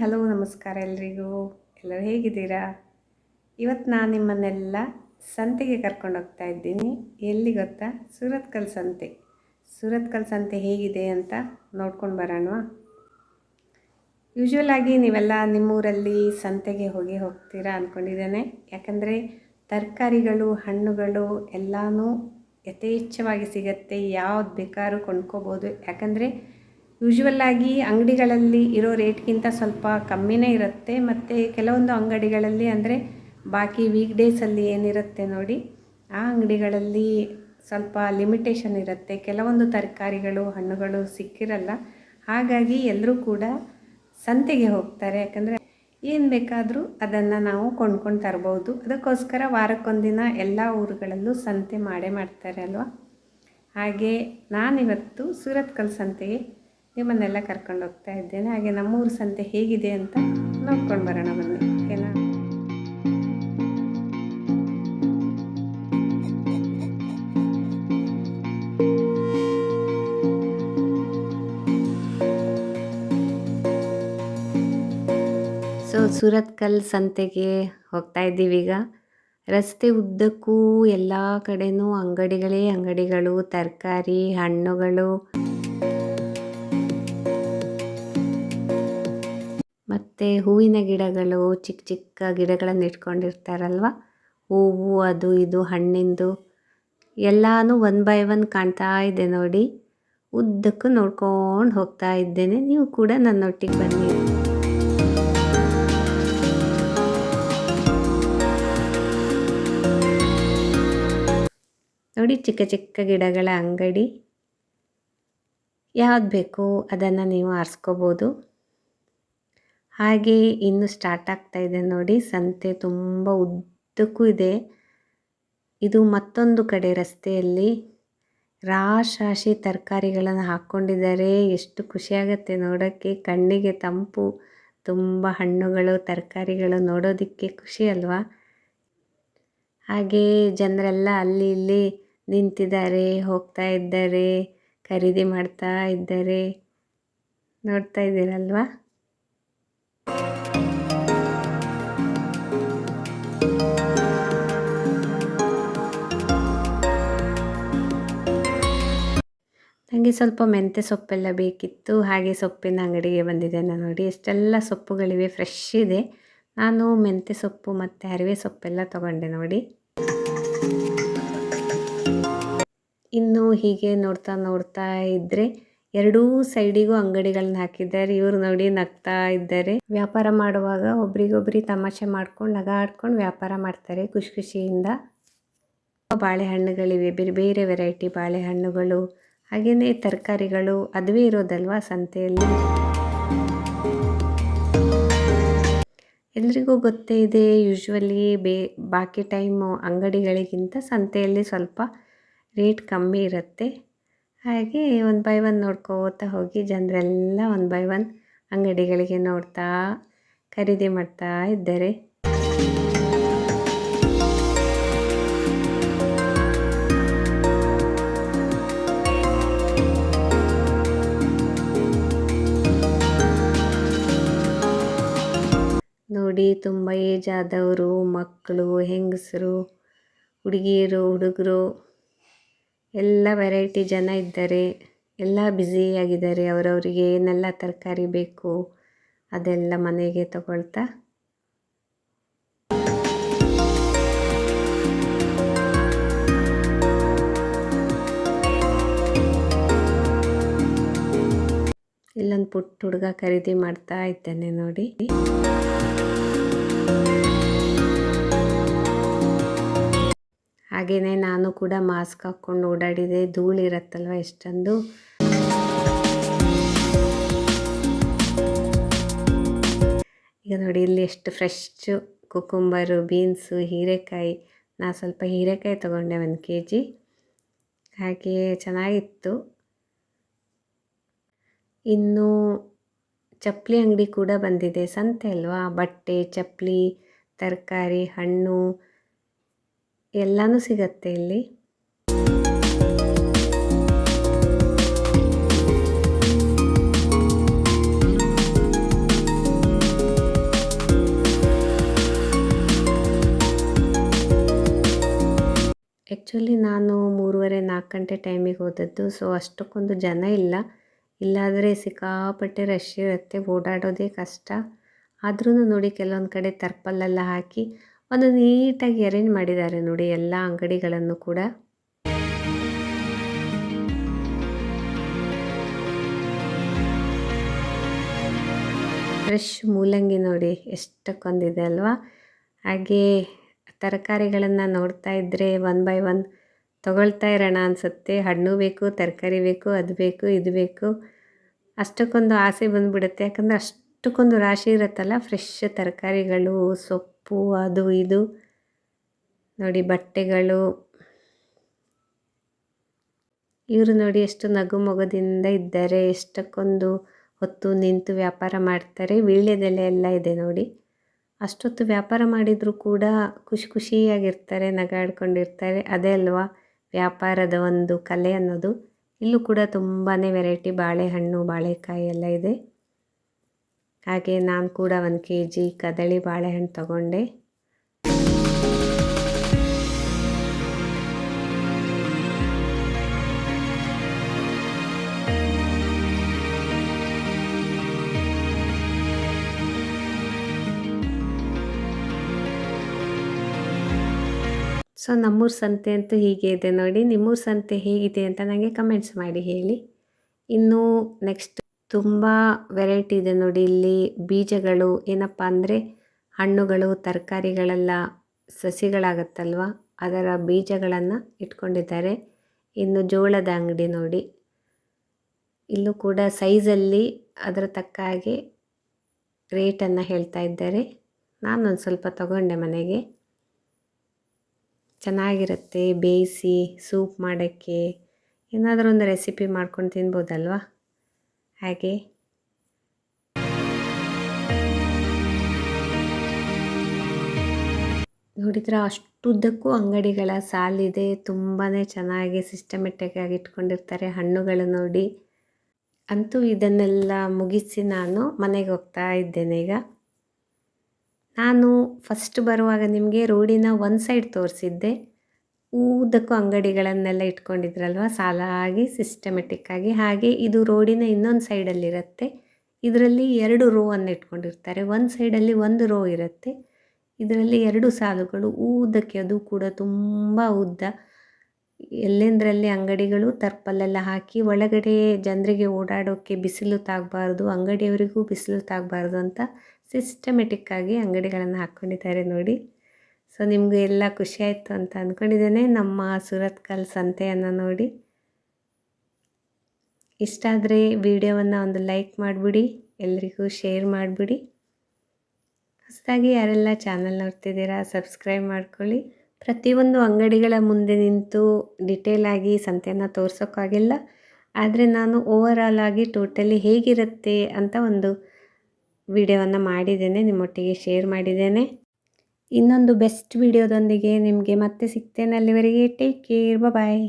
Hello, ನಮಸ್ಕಾರ ಎಲ್ರಿಗೂ. ಎಲ್ಲರೂ ಹೇಗಿದ್ದೀರಾ? ಇವತ್ತು ನಾನು ನಿಮ್ಮನ್ನೆಲ್ಲ ಸಂತೆಗೆ ಕರ್ಕೊಂಡು ಹೋಗ್ತಾ ಇದ್ದೀನಿ. ಎಲ್ಲಿ ಗೊತ್ತಾ? ಸುರತ್ಕಲ್ ಸಂತೆ. ಸೂರತ್ಕಲ್ ಸಂತೆ ಹೇಗಿದೆ ಅಂತ ನೋಡ್ಕೊಂಡು ಬರೋಣವಾ? ಯೂಶ್ವಲ್ ಆಗಿ ನೀವೆಲ್ಲ ನಿಮ್ಮೂರಲ್ಲಿ ಸಂತೆಗೆ ಹೋಗಿ ಹೋಗ್ತೀರಾ ಅಂದ್ಕೊಂಡಿದ್ದೇನೆ ಯಾಕಂದರೆ ತರಕಾರಿಗಳು, ಹಣ್ಣುಗಳು ಎಲ್ಲನೂ ಯಥೇಚ್ಛವಾಗಿ ಸಿಗತ್ತೆ. ಯಾವ್ದು ಬೇಕಾದ್ರೂ ಕೊಂಡ್ಕೋಬೋದು. ಯಾಕಂದರೆ ಯೂಶ್ವಲ್ ಆಗಿ ಅಂಗಡಿಗಳಲ್ಲಿ ಇರೋ ರೇಟ್ಗಿಂತ ಸ್ವಲ್ಪ ಕಮ್ಮಿನೇ ಇರುತ್ತೆ. ಮತ್ತು ಕೆಲವೊಂದು ಅಂಗಡಿಗಳಲ್ಲಿ ಅಂದರೆ ಬಾಕಿ ವೀಕ್ ಡೇಸಲ್ಲಿ ಏನಿರುತ್ತೆ ನೋಡಿ, ಆ ಅಂಗಡಿಗಳಲ್ಲಿ ಸ್ವಲ್ಪ ಲಿಮಿಟೇಷನ್ ಇರುತ್ತೆ. ಕೆಲವೊಂದು ತರಕಾರಿಗಳು, ಹಣ್ಣುಗಳು ಸಿಕ್ಕಿರಲ್ಲ. ಹಾಗಾಗಿ ಎಲ್ಲರೂ ಕೂಡ ಸಂತೆಗೆ ಹೋಗ್ತಾರೆ. ಯಾಕಂದರೆ ಏನು ಬೇಕಾದರೂ ಅದನ್ನು ನಾವು ಕೊಂಡ್ಕೊಂಡು ತರ್ಬೋದು. ಅದಕ್ಕೋಸ್ಕರ ವಾರಕ್ಕೊಂದಿನ ಎಲ್ಲ ಊರುಗಳಲ್ಲೂ ಸಂತೆ ಮಾಡೇ ಮಾಡ್ತಾರೆ ಅಲ್ವಾ? ಹಾಗೆ ನಾನಿವತ್ತು ಸೂರತ್ಕಲ್ ಸಂತೆಗೆ ನಿಮ್ಮನ್ನೆಲ್ಲ ಕರ್ಕೊಂಡು ಹೋಗ್ತಾ ಇದ್ದೇನೆ. ಹಾಗೆ ನಮ್ಮೂರು ಸಂತೆ ಹೇಗಿದೆ ಅಂತ ನೋಡ್ಕೊಂಡು ಬರೋಣ ಬನ್ನಿ. ಓಕೆನಾ? ಸೊ ಸೂರತ್ಕಲ್ ಸಂತೆಗೆ ಹೋಗ್ತಾ ಇದ್ದೀವಿ ಈಗ. ರಸ್ತೆ ಉದ್ದಕ್ಕೂ ಎಲ್ಲ ಕಡೆನೂ ಅಂಗಡಿಗಳೇ ಅಂಗಡಿಗಳು, ತರಕಾರಿ, ಹಣ್ಣುಗಳು. ಮತ್ತು ಹೂವಿನ ಗಿಡಗಳು ಚಿಕ್ಕ ಚಿಕ್ಕ ಗಿಡಗಳನ್ನು ಇಟ್ಕೊಂಡಿರ್ತಾರಲ್ವ? ಹೂವು, ಅದು ಇದು, ಹಣ್ಣಿಂದು ಎಲ್ಲನೂ ಒನ್ ಬೈ ಒನ್ ಕಾಣ್ತಾ ಇದೆ ನೋಡಿ. ಉದ್ದಕ್ಕೂ ನೋಡ್ಕೊಂಡು ಹೋಗ್ತಾ ಇದ್ದೇನೆ. ನೀವು ಕೂಡ ನನ್ನೊಟ್ಟಿಗೆ ಬನ್ನಿ. ನೋಡಿ ಚಿಕ್ಕ ಚಿಕ್ಕ ಗಿಡಗಳ ಅಂಗಡಿ. ಯಾವ್ದು ಬೇಕು ಅದನ್ನು ನೀವು ಆರಿಸ್ಕೋಬೋದು. ಹಾಗೆ ಇನ್ನು ಸ್ಟಾರ್ಟ್ ಆಗ್ತಾ ಇದೆ ನೋಡಿ. ಸಂತೆ ತುಂಬ ಉದ್ದಕ್ಕೂ ಇದೆ. ಇದು ಮತ್ತೊಂದು ಕಡೆ ರಸ್ತೆಯಲ್ಲಿ ರಾಶಿ ರಾಶಿ ತರಕಾರಿಗಳನ್ನು ಹಾಕ್ಕೊಂಡಿದ್ದಾರೆ. ಎಷ್ಟು ಖುಷಿಯಾಗತ್ತೆ ನೋಡೋಕ್ಕೆ. ಕಣ್ಣಿಗೆ ತಂಪು, ತುಂಬ ಹಣ್ಣುಗಳು, ತರಕಾರಿಗಳು ನೋಡೋದಕ್ಕೆ ಖುಷಿ ಅಲ್ವಾ? ಹಾಗೆ ಜನರೆಲ್ಲ ಅಲ್ಲಿ ಇಲ್ಲಿ ನಿಂತಿದ್ದಾರೆ, ಹೋಗ್ತಾ ಇದ್ದಾರೆ, ಖರೀದಿ ಮಾಡ್ತಾ ಇದ್ದಾರೆ. ನೋಡ್ತಾ ಇದ್ದೀರಲ್ವಾ? ನನಗೆ ಸ್ವಲ್ಪ ಮೆಂತ್ಯ ಸೊಪ್ಪೆಲ್ಲ ಬೇಕಿತ್ತು, ಹಾಗೆ ಸೊಪ್ಪಿನ ಅಂಗಡಿಗೆ ಬಂದಿದ್ದೇನೆ ನೋಡಿ. ಎಷ್ಟೆಲ್ಲ ಸೊಪ್ಪುಗಳಿವೆ ಫ್ರೆಶ್ ಇದೆ. ನಾನು ಮೆಂತ್ಯ ಸೊಪ್ಪು ಮತ್ತು ಅರಿವೆ ಸೊಪ್ಪೆಲ್ಲ ತಗೊಂಡೆ ನೋಡಿ. ಇನ್ನು ಹೀಗೆ ನೋಡ್ತಾ ನೋಡ್ತಾ ಇದ್ದರೆ ಎರಡೂ ಸೈಡಿಗೂ ಅಂಗಡಿಗಳನ್ನ ಹಾಕಿದ್ದಾರೆ. ಇವರು ನೋಡಿ ನಗ್ತಾ ಇದ್ದಾರೆ. ವ್ಯಾಪಾರ ಮಾಡುವಾಗ ಒಬ್ರಿಗೊಬ್ರಿ ತಮಾಷೆ ಮಾಡ್ಕೊಂಡು ನಗಾಡ್ಕೊಂಡು ವ್ಯಾಪಾರ ಮಾಡ್ತಾರೆ ಖುಷಿ ಖುಷಿಯಿಂದ. ಬಾಳೆಹಣ್ಣುಗಳಿವೆ, ಬೇರೆ ಬೇರೆ ವೆರೈಟಿ ಬಾಳೆಹಣ್ಣುಗಳು. ಹಾಗೆಯೇ ತರಕಾರಿಗಳು ಅದುವೇ ಇರೋದಲ್ವಾ ಸಂತೆಯಲ್ಲಿ? ಎಲ್ರಿಗೂ ಗೊತ್ತೇ ಇದೆ ಯೂಶ್ವಲಿ ಬೇ, ಬಾಕಿ ಟೈಮು ಅಂಗಡಿಗಳಿಗಿಂತ ಸಂತೆಯಲ್ಲಿ ಸ್ವಲ್ಪ ರೇಟ್ ಕಮ್ಮಿ ಇರುತ್ತೆ. ಹಾಗೆ ಒನ್ ಬೈ ಒನ್ ನೋಡ್ಕೋತಾ ಹೋಗಿ ಜನರೆಲ್ಲ ಒನ್ ಬೈ ಒನ್ ಅಂಗಡಿಗಳಿಗೆ ನೋಡ್ತಾ ಖರೀದಿ ಮಾಡ್ತಾ ಇದ್ದಾರೆ. ನೋಡಿ ತುಂಬ ಏಜ್ ಆದವರು, ಮಕ್ಕಳು, ಹೆಂಗಸರು, ಹುಡುಗಿಯರು, ಹುಡುಗರು, ಎಲ್ಲ ವೆರೈಟಿ ಜನ ಇದ್ದಾರೆ. ಎಲ್ಲ ಬ್ಯುಸಿಯಾಗಿದ್ದಾರೆ ಅವರವರಿಗೆ ಏನೆಲ್ಲ ತರಕಾರಿ ಬೇಕು ಅದೆಲ್ಲ ಮನೆಗೆ ತಗೊಳ್ತಾ. ಇಲ್ಲೊಂದು ಪುಟ್ಟ ಹುಡುಗ ಖರೀದಿ ಮಾಡ್ತಾ ಇದ್ದೇನೆ ನೋಡಿ. ಹಾಗೆಯೇ ನಾನು ಕೂಡ ಮಾಸ್ಕ್ ಹಾಕ್ಕೊಂಡು ಓಡಾಡಿದೆ. ಧೂಳಿರತ್ತಲ್ವ ಎಷ್ಟೊಂದು. ಈಗ ನೋಡಿ ಇಲ್ಲಿ ಎಷ್ಟು ಫ್ರೆಶ್ಶು ಕುಕುಂಬರು ಬೀನ್ಸು ಹೀರೆಕಾಯಿ. ನಾನು ಸ್ವಲ್ಪ ಹೀರೆಕಾಯಿ ತೊಗೊಂಡೆ ಒಂದು ಕೆ ಜಿ ಹಾಗೆಯೇ ಚೆನ್ನಾಗಿತ್ತು. ಇನ್ನು ಚಪ್ಪಲಿ ಅಂಗಡಿ ಕೂಡ ಬಂದಿದೆ. ಸಂತೆ ಅಲ್ವಾ? ಬಟ್ಟೆ ಚಪ್ಪಲಿ ತರಕಾರಿ, ಹಣ್ಣು. ಎಲ್ಲನೂ ಸಿಗತ್ತೆ ಇಲ್ಲಿ. ಆ್ಯಕ್ಚುಲಿ ನಾನು ಮೂರುವರೆ ನಾಲ್ಕು ಗಂಟೆ ಟೈಮಿಗೆ ಹೋದದ್ದು ಸೊ ಅಷ್ಟಕ್ಕೊಂದು ಜನ ಇಲ್ಲ. ಇಲ್ಲಾದರೆ ಸಿಕ್ಕಾಪಟ್ಟೆ ರಶ್ ಇರುತ್ತೆ, ಓಡಾಡೋದೇ ಕಷ್ಟ. ಆದ್ರೂ ನೋಡಿ ಕೆಲವೊಂದು ಕಡೆ ತರ್ಪಲ್ಲೆಲ್ಲ ಹಾಕಿ ಒಂದು ನೀಟಾಗಿ ಅರೇಂಜ್ ಮಾಡಿದ್ದಾರೆ ನೋಡಿ ಎಲ್ಲ ಅಂಗಡಿಗಳನ್ನು ಕೂಡ. ಫ್ರೆಶ್ ಮೂಲಂಗಿ ನೋಡಿ ಎಷ್ಟಕ್ಕೊಂದಿದೆ ಅಲ್ವಾ? ಹಾಗೆ ತರಕಾರಿಗಳನ್ನು ನೋಡ್ತಾ ಇದ್ದರೆ ಒನ್ ಬೈ ಒನ್ ತೊಗೊಳ್ತಾ ಇರೋಣ ಅನಿಸುತ್ತೆ. ಹಣ್ಣು ಬೇಕು, ತರಕಾರಿ ಬೇಕು, ಅದು ಬೇಕು, ಇದು ಬೇಕು. ಅಷ್ಟಕ್ಕೊಂದು ಆಸೆ ಬಂದುಬಿಡುತ್ತೆ. ಯಾಕಂದರೆ ಅಷ್ಟಕ್ಕೊಂದು ರಾಶಿ ಇರುತ್ತಲ್ಲ ಫ್ರೆಶ್ ತರಕಾರಿಗಳು, ಸೊಪ್ಪು ಅದು ಇದು. ನೋಡಿ ಬಟ್ಟೆಗಳು. ಇವರು ನೋಡಿ ಎಷ್ಟು ನಗು ಮೊಗದಿಂದ ಇದ್ದಾರೆ, ಎಷ್ಟಕ್ಕೊಂದು ಹೊತ್ತು ನಿಂತು ವ್ಯಾಪಾರ ಮಾಡ್ತಾರೆ. ವೀಳ್ಯದೆಲೆ ಎಲ್ಲ ಇದೆ ನೋಡಿ. ಅಷ್ಟೊತ್ತು ವ್ಯಾಪಾರ ಮಾಡಿದರೂ ಕೂಡ ಖುಷಿ ಖುಷಿಯಾಗಿರ್ತಾರೆ, ನಗಾಡ್ಕೊಂಡಿರ್ತಾರೆ. ಅದೇ ಅಲ್ವಾ ವ್ಯಾಪಾರದ ಒಂದು ಕಲೆ ಅನ್ನೋದು. ಇಲ್ಲೂ ಕೂಡ ತುಂಬಾ ವೆರೈಟಿ ಬಾಳೆಹಣ್ಣು, ಬಾಳೆಕಾಯಿ ಎಲ್ಲ ಇದೆ. ಹಾಗೆ ನಾನು ಕೂಡ ಒಂದು ಕೆ ಜಿ ಕದಳಿ ಬಾಳೆಹಣ್ಣು ತಗೊಂಡೆ. ಸೊ ನಮ್ಮೂರ ಸಂತೆ ಅಂತೂ ಹೀಗೆ ಇದೆ ನೋಡಿ. ನಿಮ್ಮೂರ ಸಂತೆ ಹೇಗಿದೆ ಅಂತ ನನಗೆ ಕಮೆಂಟ್ಸ್ ಮಾಡಿ ಹೇಳಿ. ಇನ್ನು ನೆಕ್ಸ್ಟ್ ತುಂಬ ವೆರೈಟಿ ಇದೆ ನೋಡಿ ಇಲ್ಲಿ ಬೀಜಗಳು. ಏನಪ್ಪ ಅಂದರೆ ಹಣ್ಣುಗಳು, ತರಕಾರಿಗಳೆಲ್ಲ ಸಸಿಗಳಾಗತ್ತಲ್ವ? ಅದರ ಬೀಜಗಳನ್ನು ಇಟ್ಕೊಂಡಿದ್ದಾರೆ. ಇನ್ನು ಜೋಳದ ಅಂಗಡಿ ನೋಡಿ. ಇಲ್ಲೂ ಕೂಡ ಸೈಜಲ್ಲಿ ಅದರ ತಕ್ಕ ಹಾಗೆ ರೇಟನ್ನು ಹೇಳ್ತಾ ಇದ್ದಾರೆ. ನಾನೊಂದು ಸ್ವಲ್ಪ ತಗೊಂಡೆ ಮನೆಗೆ. ಚೆನ್ನಾಗಿರುತ್ತೆ, ಬೇಯಿಸಿ ಸೂಪ್ ಮಾಡೋಕ್ಕೆ. ಏನಾದರೂ ಒಂದು ರೆಸಿಪಿ ಮಾಡ್ಕೊಂಡು ತಿನ್ಬೋದಲ್ವಾ? ಹಾಗೆ. ನೋಡಿದ್ರೆ ಅಷ್ಟುದ್ದಕ್ಕೂ ಅಂಗಡಿಗಳ ಸಾಲಿದೆ. ತುಂಬಾ ಚೆನ್ನಾಗಿ ಸಿಸ್ಟಮೆಟಿಕ್ ಆಗಿ ಇಟ್ಕೊಂಡಿರ್ತಾರೆ ಹಣ್ಣುಗಳು ನೋಡಿ. ಅಂತೂ ಇದನ್ನೆಲ್ಲ ಮುಗಿಸಿ ನಾನು ಮನೆಗೆ ಹೋಗ್ತಾ ಇದ್ದೇನೆ ಈಗ. ನಾನು ಫಸ್ಟ್ ಬರುವಾಗ ನಿಮಗೆ ರೋಡಿನ ಒಂದು ಸೈಡ್ ತೋರಿಸಿದ್ದೆ. ಉದ್ದಕ್ಕೂ ಅಂಗಡಿಗಳನ್ನೆಲ್ಲ ಇಟ್ಕೊಂಡಿದ್ರಲ್ವ? ಸಾಲಾಗಿ ಸಿಸ್ಟಮೆಟಿಕ್ಕಾಗಿ ಹಾಗೆ ಇದು ರೋಡಿನ ಇನ್ನೊಂದು ಸೈಡಲ್ಲಿರುತ್ತೆ ಇದರಲ್ಲಿ ಎರಡು ರೋ ಅನ್ನು ಇಟ್ಕೊಂಡಿರ್ತಾರೆ. ಒಂದು ಸೈಡಲ್ಲಿ ಒಂದು ರೋ ಇರುತ್ತೆ. ಇದರಲ್ಲಿ ಎರಡು ಸಾಲುಗಳು. ಉದ್ದಕ್ಕೆ ಅದು ಕೂಡ ತುಂಬ ಉದ್ದ. ಎಲ್ಲೆಂದರಲ್ಲಿ ಅಂಗಡಿಗಳು ತರ್ಪಲ್ಲೆಲ್ಲ ಹಾಕಿ ಒಳಗಡೆ ಜನರಿಗೆ ಓಡಾಡೋಕ್ಕೆ ಬಿಸಿಲು ತಾಗಬಾರ್ದು, ಅಂಗಡಿಯವರಿಗೂ ಬಿಸಿಲು ತಾಗಬಾರ್ದು ಅಂತ ಸಿಸ್ಟಮೆಟಿಕ್ಕಾಗಿ ಅಂಗಡಿಗಳನ್ನು ಹಾಕ್ಕೊಂಡಿದ್ದಾರೆ ನೋಡಿ. ಸೊ, ನಿಮಗೆ ಎಲ್ಲ ಖುಷಿಯಾಯಿತು ಅಂತ ಅಂದ್ಕೊಂಡಿದ್ದೇನೆ ನಮ್ಮ ಸುರತ್ಕಲ್ ಸಂತೆಯನ್ನು ನೋಡಿ. ಇಷ್ಟ ಆದರೆ ವಿಡಿಯೋವನ್ನು ಒಂದು ಲೈಕ್ ಮಾಡಿಬಿಡಿ, ಎಲ್ರಿಗೂ ಶೇರ್ ಮಾಡಿಬಿಡಿ. ಹೊಸದಾಗಿ ಯಾರೆಲ್ಲ ಚಾನಲ್ ನೋಡ್ತಿದ್ದೀರಾ, ಸಬ್ಸ್ಕ್ರೈಬ್ ಮಾಡ್ಕೊಳ್ಳಿ. ಪ್ರತಿಯೊಂದು ಅಂಗಡಿಗಳ ಮುಂದೆ ನಿಂತು ಡಿಟೇಲಾಗಿ ಸಂತೆಯನ್ನು ತೋರಿಸೋಕ್ಕಾಗಿಲ್ಲ. ಆದರೆ ನಾನು ಓವರಾಲ್ ಆಗಿ ಟೋಟಲಿ ಹೇಗಿರುತ್ತೆ ಅಂತ ಒಂದು ವಿಡಿಯೋವನ್ನು ಮಾಡಿದ್ದೇನೆ, ನಿಮ್ಮೊಟ್ಟಿಗೆ ಶೇರ್ ಮಾಡಿದ್ದೇನೆ. ಇನ್ನೊಂದು ಬೆಸ್ಟ್ ವಿಡಿಯೋದೊಂದಿಗೆ ನಿಮಗೆ ಮತ್ತೆ ಸಿಗ್ತೇನೆ. ಅಲ್ಲಿವರೆಗೆ ಟೇಕ್ ಕೇರ್ ಬಾಯ್